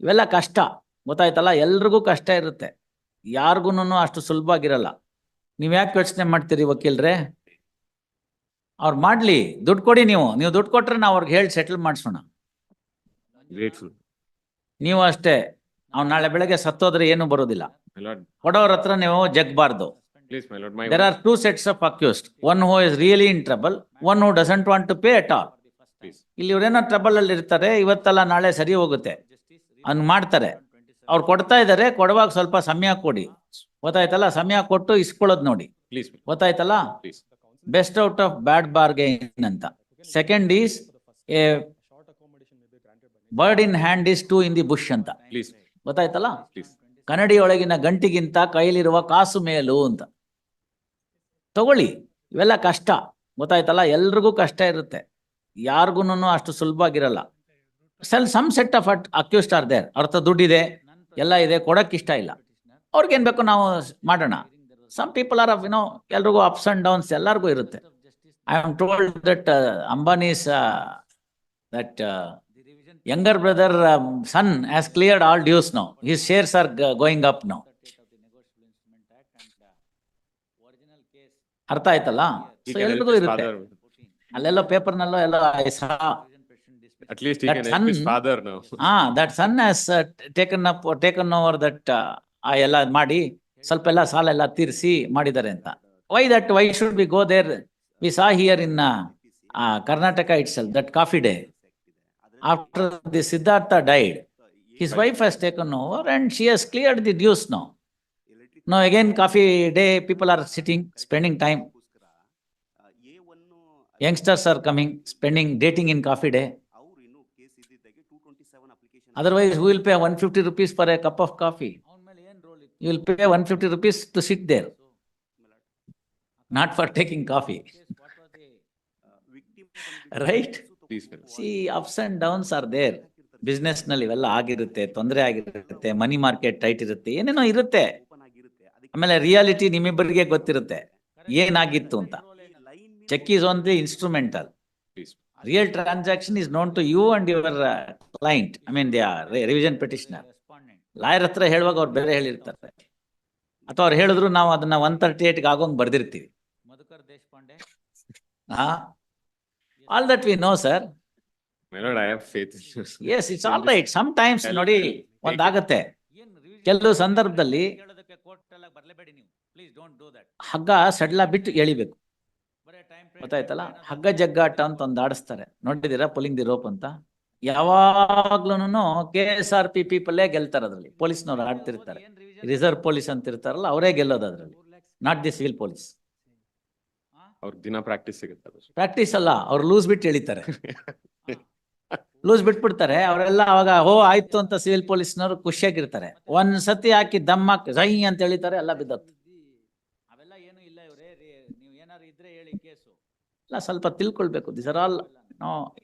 ಇವೆಲ್ಲ ಕಷ್ಟ. ಗೊತ್ತಾಯ್ತಲ್ಲ? ಎಲ್ರಿಗೂ ಕಷ್ಟ ಇರುತ್ತೆ. ಯಾರಿಗೂ ಅಷ್ಟು ಸುಲಭ ಆಗಿರಲ್ಲ ನೀವ್ ಯಾಕೆ ಯೋಚನೆ ಮಾಡ್ತೀರಿ ವಕೀಲ್ರೆ? ಅವ್ರು ಮಾಡ್ಲಿ. ದುಡ್ಡು ಕೊಡಿ ನೀವು. ನೀವು ದುಡ್ಡು ಕೊಟ್ರೆ ನಾವು ಅವ್ರಿಗೆ ಹೇಳಿ ಸೆಟಲ್ ಮಾಡಿಸೋಣ. ನೀವು ಅಷ್ಟೇ. ಅವ್ನು ನಾಳೆ ಬೆಳಗ್ಗೆ ಸತ್ತೋದ್ರೆ ಏನು ಬರೋದಿಲ್ಲ. ಕೊಡೋರ್ ಹತ್ರ ನೀವು ಜಗ್ಬಾರ್ದು. There are two sets of accused one who is really in trouble one who doesn't want to pay at all. ಇಲ್ಲಿ ಇವ್ರೇನೋ ಟ್ರಬಲ್ ಅಲ್ಲಿ ಇರ್ತಾರೆ ಇವತ್ತಲ್ಲ ನಾಳೆ ಸರಿ ಹೋಗುತ್ತೆ. ಹಂಗ್ ಮಾಡ್ತಾರೆ. ಅವ್ರು ಕೊಡ್ತಾ ಇದಾರೆ ಕೊಡುವಾಗ ಸ್ವಲ್ಪ ಸಮಯ ಕೊಡಿ. ಗೊತ್ತಾಯ್ತಲ್ಲ? ಸಮಯ ಕೊಟ್ಟು ಇಸ್ಕೊಳ್ಳೋದ್ ನೋಡಿ. ಪ್ಲೀಸ್ ಗೊತ್ತಾಯ್ತಲ್ಲ? Best out of bad bargain ಅಂತ. Second is a bird in hand is two in the bush ಅಂತ. ಗೊತ್ತಾಯ್ತಲ್ಲ. ಕನ್ನಡಿಯೊಳಗಿನ ಗಂಟಿಗಿಂತ ಕೈಲಿರುವ ಕಾಸು ಮೇಲು ಅಂತ. ತಗೊಳ್ಳಿ. ಇವೆಲ್ಲ ಕಷ್ಟ. ಗೊತ್ತಾಯ್ತಲ್ಲ? ಎಲ್ರಿಗೂ ಕಷ್ಟ ಇರುತ್ತೆ. ಯಾರಿಗೂ ಅಷ್ಟು ಸುಲಭವಾಗಿರಲ್ಲ. Sell some set of at accused are there ಅವ್ರ ದುಡ್ಡಿದೆ ಎಲ್ಲ ಇದೆ ಕೊಡಕ್ ಇಷ್ಟ ಇಲ್ಲ. ಅವ್ರಿಗೇನ್ ಬೇಕು ನಾವು ಮಾಡೋಣ. Some people are of you know ಎಲ್ರಿಗೂ ಅಪ್ಸ್ ಅಂಡ್ ಡೌನ್ಸ್ ಎಲ್ಲರಿಗೂ ಇರುತ್ತೆ. I am told that Ambani's that younger brother son son has all dues no now. Shares are going up now. ಅರ್ಥ ಆಯ್ತಲ್ಲ? ಎಲ್ರಿಗೂ ಇರುತ್ತೆ. ಅಲ್ಲೆಲ್ಲ ಪೇಪರ್ನಲ್ಲೋ ಎಲ್ಲ At least he That can help his son- father now. ಆ that son has taken up taken over that ಆ ಎಲ್ಲ ಮಾಡಿ ಸ್ವಲ್ಪ ಎಲ್ಲ ಸಾಲ ಎಲ್ಲ ತೀರಿಸಿ ಮಾಡಿದ್ದಾರೆ ಅಂತ why that why should be go there we saw here in Karnataka it's that coffee day after the Siddhartha died, his wife has taken over and she has cleared the dues now. Now again coffee day, people are sitting, spending time. Youngsters are coming, spending, dating in coffee day. Otherwise who will pay one fifty rupees per a cup of coffee you will pay one fifty rupees to sit there not for taking coffee right see ups and downs are there ಬಿಸ್ನೆಸ್ನಲ್ಲಿ ಇವೆಲ್ಲ ಆಗಿರುತ್ತೆ, ತೊಂದರೆ ಆಗಿರುತ್ತೆ money market tight ಇರುತ್ತೆ, ಏನೇನೋ ಇರುತ್ತೆ. ಆಮೇಲೆ reality ನಿಮ್ಮಿಬ್ಬರಿಗೆ ಗೊತ್ತಿರುತ್ತೆ. ಏನಾಗಿತ್ತು ಅಂತ. Check is one the instrumental the instrumental Please. Real transaction is known to you and your client I mean the revision petitioner lawyer ಹತ್ರ ಹೇಳುವಾಗ ಅವ್ರು ಬೇರೆ ಹೇಳಿರ್ತಾರೆ. ಅಥವಾ ಅವ್ರು ಹೇಳಿದ್ರು ನಾವು ಅದನ್ನ ಒನ್ ತರ್ಟಿ ಏಟ್ಗೆ ಆಗೋಂಗ್ ಬರ್ದಿರ್ತೀವಿ. ಮಧುಕರ್ ದೇಶಪಾಂಡೆ ಹಾ all that we know sir My lord, I have faith in you. Yes it's all right sometimes ನೋಡಿ. ಒಂದಾಗತ್ತೆ. ಕೆಲವು ಸಂದರ್ಭದಲ್ಲಿ ಹಗ್ಗ ಸಡ್ಲ ಬಿಟ್ಟು ಎಳಿಬೇಕು. ಗೊತ್ತಾಯ್ತಲ್ಲ? ಹಗ್ಗ ಜಗ್ಗಾಟ ಅಂತ ಒಂದು ಆಡಿಸ್ತಾರೆ. ನೋಡಿದೀರಾ ಪುಲಿಂಗ್ ದಿ ರೋಪ್ ಅಂತ? ಯಾವಾಗ್ಲೂನು ಕೆ ಎಸ್ ಆರ್ ಪಿ ಪೀಪಲ್ಲೇ ಗೆಲ್ತಾರೆ ಅದ್ರಲ್ಲಿ. ಪೊಲೀಸ್ನವ್ರು ಆಡ್ತಿರ್ತಾರೆ. ರಿಸರ್ವ್ ಪೊಲೀಸ್ ಅಂತ ಇರ್ತಾರಲ್ಲ ಅವರೇ ಗೆಲ್ಲೋದು ಅದರಲ್ಲಿ. ನಾಟ್ ದಿ ಸಿವಿಲ್ ಪೊಲೀಸ್ ಅವ್ರ ದಿನ ಪ್ರಾಕ್ಟೀಸ್ ಸಿಗುತ್ತೆ ಪ್ರಾಕ್ಟೀಸ್ ಅಲ್ಲ ಅವ್ರು ಲೂಸ್ ಬಿಟ್ಟು ಎಳಿತಾರೆ. ಲೂಸ್ ಬಿಟ್ಬಿಡ್ತಾರೆ ಅವರೆಲ್ಲ ಅವಾಗ ಹೋ ಆಯ್ತು ಅಂತ ಸಿವಿಲ್ ಪೊಲೀಸ್ನವರು ಖುಷಿಯಾಗಿರ್ತಾರೆ. ಒಂದ್ ಸತಿ ಹಾಕಿ ದಮ್ಮ ಜೈ ಅಂತ ಹೇಳಿತಾರೆ ಎಲ್ಲ ಬಿದ್ದೋಗ್ತದೆ ಅವೆಲ್ಲ ಏನು ಇಲ್ಲ ಇವ್ರೆ ನೀವು ಏನಾರು ಇದ್ರೆ ಹೇಳಿ ಕೇಸು ಇಲ್ಲ, ಸ್ವಲ್ಪ ತಿಳ್ಕೊಳ್ಬೇಕು. ದಿಸ್ ಆರ್ ಆಲ್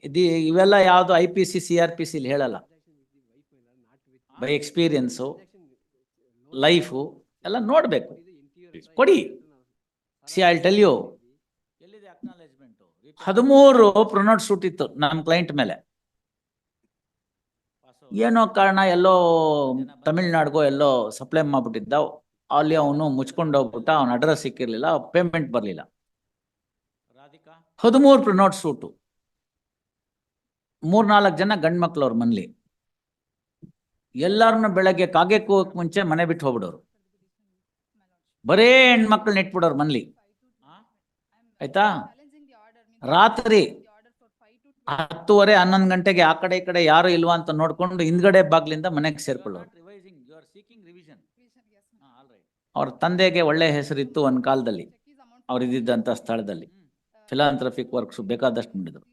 ಇದು ಇವೆಲ್ಲ ಯಾವುದು I P C C R P C ಹೇಳಲ್ಲ. ಬೈ ಎಕ್ಸ್ಪೀರಿಯನ್ಸು ಲೈಫು ಎಲ್ಲ ನೋಡಬೇಕು. ಕೊಡಿ. ಸಿ ಐ ಟೆಲ್ ಯು ಹದಿಮೂರು ಪ್ರೊನೋಟ್ ಸೂಟ್ ಇತ್ತು ನಮ್ಮ ಕ್ಲೈಂಟ್ ಮೇಲೆ. ಏನೋ ಕಾರಣ ಎಲ್ಲೋ ತಮಿಳ್ನಾಡ್ಗೋ ಎಲ್ಲೋ ಸಪ್ಲೈ ಮಾಡ್ಬಿಟ್ಟಿದ್ದ. ಅಲ್ಲಿ ಅವನು ಮುಚ್ಕೊಂಡೋಗ್ಬಿಟ್ಟ ಅವನ ಅಡ್ರೆಸ್ ಸಿಕ್ಕಿರ್ಲಿಲ್ಲ ಪೇಮೆಂಟ್ ಬರ್ಲಿಲ್ಲ. ಹದಿಮೂರು ಪ್ರನೋಟ್ ಸೂಟು ಮೂರ್ನಾಲ್ಕು ಜನ ಗಂಡ್ ಮಕ್ಳು ಅವ್ರ ಮನ್ಲಿ. ಎಲ್ಲಾರನ್ನ ಬೆಳಗ್ಗೆ ಕಾಗೆಕ್ಕೆ ಹೋಗಕ್ ಮುಂಚೆ ಮನೆ ಬಿಟ್ಟು ಹೋಗ್ಬಿಡೋರು. ಬರೇ ಹೆಣ್ಮಕ್ಳನ್ನ ಇಟ್ಬಿಡೋರು ಮನ್ಲಿ. ಆಯ್ತಾ? ರಾತ್ರಿ ಹತ್ತುವರೆ ಹನ್ನೊಂದು ಗಂಟೆಗೆ ಆ ಕಡೆ ಈ ಕಡೆ ಯಾರು ಇಲ್ವಾ ಅಂತ ನೋಡ್ಕೊಂಡು ಹಿಂದ್ಗಡೆ ಬಾಗ್ಲಿಂದ ಮನೆಗೆ ಸೇರ್ಕೊಳ್ಳೋರು. ಅವ್ರ ತಂದೆಗೆ ಒಳ್ಳೆ ಹೆಸರಿತ್ತು ಒಂದ್ ಕಾಲದಲ್ಲಿ. ಅವ್ರು ಇದ್ದಿದ್ದಂತ ಸ್ಥಳದಲ್ಲಿ. ಫಿಲಾಂಥ್ರಫಿಕ್ ವರ್ಕ್ಸ್ ಬೇಕಾದಷ್ಟು ಮಾಡಿದ್ರು.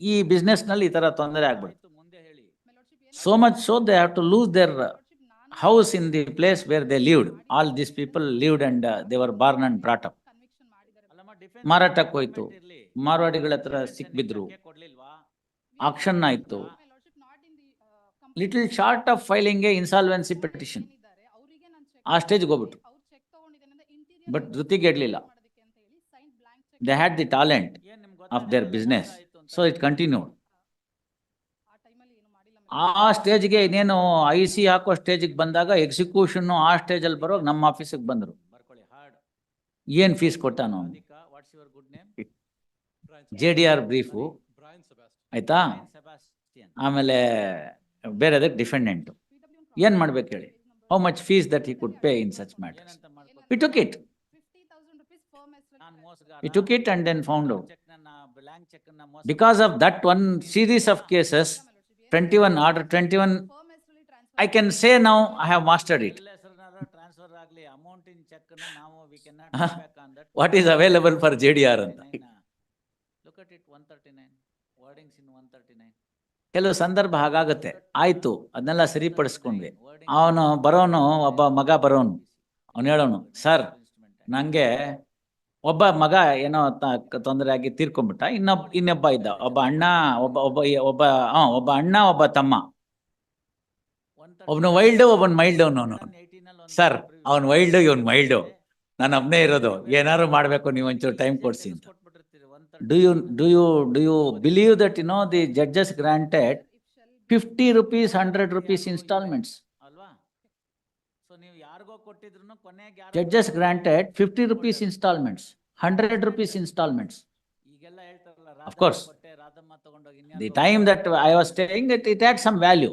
ಈ ಬಿಸ್ನೆಸ್ನಲ್ಲಿ ಈ ತರ ತೊಂದರೆ ಆಗ್ಬಿಡ್ತು. So much so they have to lose their house in the place where they lived all this people lived and they were born and brought up ಮಾರಾಟಕ್ಕೆ ಹೋಯ್ತು. ಮಾರ್ವಾಡಿಗಳ ಹತ್ರ ಸಿಕ್ಬಿದ್ರು. ಆಕ್ಷನ್ ಆಯ್ತು. Little short of filing insolvency petition ಆ ಸ್ಟೇಜ್ಗೆ ಹೋಗ್ಬಿಟ್ರು. But ಧೃತಿಗೆ ಇಡ್ಲಿಲ್ಲ had the talent of their business. So it continued. ಆ ಸ್ಟೇಜ್ಗೆ ಇನ್ನೇನು ಐ ಸಿ ಹಾಕೋ ಸ್ಟೇಜಿಗೆ ಬಂದಾಗ ಎಕ್ಸಿಕ್ಯೂಷನ್ ಆ ಸ್ಟೇಜಲ್ಲಿ ಬರೋವಾಗ ನಮ್ಮ ಆಫೀಸಿಗೆ ಬಂದರು. ಏನು ಫೀಸ್ ಕೊಟ್ಟಾನು ಜೆ ಡಿ ಆರ್ ಬ್ರೀಫು ಆಯ್ತಾ? ಆಮೇಲೆ ಬೇರೆದಕ್ಕೆ ಡಿಫೆಂಡೆಂಟು ಏನು ಮಾಡ್ಬೇಕು ಹೇಳಿ? How much fees that he could pay in such matters it took it we took it and then found out because of that one series of cases twenty one order twenty one I can say now I have mastered it what is available for J D R ಅಂತ ಕೆಲವು ಸಂದರ್ಭ ಹಾಗಾಗತ್ತೆ. ಆಯ್ತು, ಅದನ್ನೆಲ್ಲ ಸರಿಪಡಿಸ್ಕೊಂಡ್ವಿ. ಅವನು ಬರೋನು, ಒಬ್ಬ ಮಗ ಬರೋನು. ಅವನು ಹೇಳೋನು, sir, ನಂಗೆ ಒಬ್ಬ ಮಗ ಏನೋ ತೊಂದರೆ ಆಗಿ ತೀರ್ಕೊಂಡ್ಬಿಟ್ಟ. ಇನ್ನೊಬ್ಬ ಇನ್ನೊಬ್ಬ ಇದ್ದ. ಒಬ್ಬ ಅಣ್ಣ, ಒಬ್ಬ ಒಬ್ಬ ಒಬ್ಬ ಹಾ ಒಬ್ಬ ಅಣ್ಣ, ಒಬ್ಬ ತಮ್ಮ. ಒಬ್ನು ವೈಲ್ಡ್, ಒಬ್ಬನ್ ಮೈಲ್ಡ್ ಅವನು ಸರ್, ಅವನ್ ವೈಲ್ಡ್, ಇವನ್ ಮೈಲ್ಡ್. ನಾನು ಒಬ್ನೇ ಇರೋದು. ಏನಾದ್ರು ಮಾಡ್ಬೇಕು, ನೀವು ಒಂಚೂರು ಟೈಮ್ ಕೊಡ್ಸಿ ಅಂತ. Do you do you do you believe that you know the judges granted fifty rupees hundred rupees installments ಅಲ್ವಾ ಸೊ ನೀವು ಯಾರಿಗೋ ಕೊಟ್ಟಿದ್ರು ಕೊನೆಗೆ judges granted fifty rupees installments hundred rupees installments ಈಗೆಲ್ಲ ಹೇಳ್ತಾರಲ್ಲ Of course. The time that I was staying it it had some value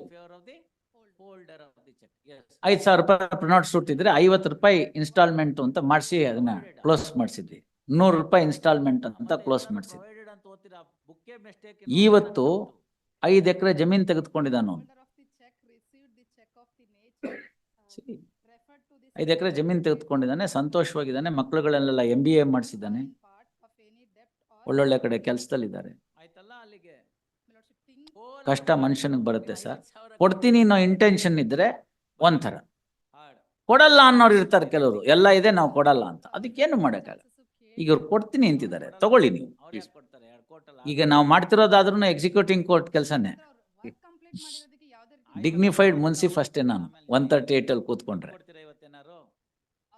ಐದು ಸಾವಿರ ರೂಪಾಯಿ ಪ್ರಿನೌಟ್ ಸುಟ್ಟಿದ್ರೆ ಐವತ್ತು ರೂಪಾಯಿ ಇನ್ಸ್ಟಾಲ್ಮೆಂಟ್ ಅಂತ ಮಾಡಿಸಿ ಅದನ್ನ ಕ್ಲೋಸ್ ಮಾಡಿಸಿದ್ವಿ. ನೂರು ರೂಪಾಯಿ ಇನ್ಸ್ಟಾಲ್ಮೆಂಟ್ ಅಂತ ಕ್ಲೋಸ್ ಮಾಡಿಸಿದ್ವಿ. ಇವತ್ತು ಐದು ಎಕರೆ ಜಮೀನು ತೆಗೆದುಕೊಂಡಿದ್ದಾನು. ಐದು ಎಕರೆ ಜಮೀನ್ ತೆಗೆದುಕೊಂಡಿದ್ದಾನೆ ಸಂತೋಷವಾಗಿದ್ದಾನೆ ಮಕ್ಕಳುಗಳನ್ನೆಲ್ಲ ಎಂ ಬಿ ಎ ಮಾಡಿಸಿದ್ದಾನೆ. ಒಳ್ಳೊಳ್ಳೆ ಕಡೆ ಕೆಲಸದಲ್ಲಿದ್ದಾರೆ. ಕಷ್ಟ ಮನುಷ್ಯನಿಗೆ ಬರುತ್ತೆ ಸರ್. ಕೊಡ್ತೀನಿ ಅನ್ನೋ ಇಂಟೆನ್ಷನ್ ಇದ್ರೆ ಒಂಥರ. ಕೊಡಲ್ಲ ಅನ್ನೋರು ಇರ್ತಾರೆ ಕೆಲವರು. ಎಲ್ಲ ಇದೆ ನಾವು ಕೊಡಲ್ಲ ಅಂತ. ಅದಕ್ಕೇನು ಮಾಡೋಕ್ಕಾಗಲ್ಲ. ಈಗ ಇವ್ರು ಕೊಡ್ತೀನಿ ಅಂತಿದ್ದಾರೆ. ತಗೊಳ್ಳಿ ನೀವು. ಈಗ ನಾವು ಮಾಡ್ತಿರೋದಾದ್ರೂ ಎಕ್ಸಿಕ್ಯೂಟಿಂಗ್ ಕೋರ್ಟ್ ಕೆಲಸನೇ. ಡಿಗ್ನಿಫೈಡ್ ಮುನ್ಸಿಫ್ ಅಷ್ಟೇ ನಾನು. ಒನ್ ತರ್ಟಿ ಏಟ್ ಅಲ್ಲಿ ಕೂತ್ಕೊಂಡ್ರೆ.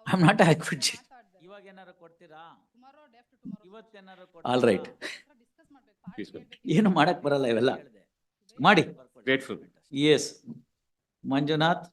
ಐ ಆಮ್ ನಾಟ್ ಆಕ್ವಿಟ್ ಇವಾಗ ಏನಾರು ಕೊಡ್ತೀರಾ? ಇವತ್ತೇನಾರು right. Please, sir. ಏನು ಮಾಡಕ್ ಬರಲ್ಲ ಇವೆಲ್ಲ. ಮಾಡಿ. Grateful S Manjunath.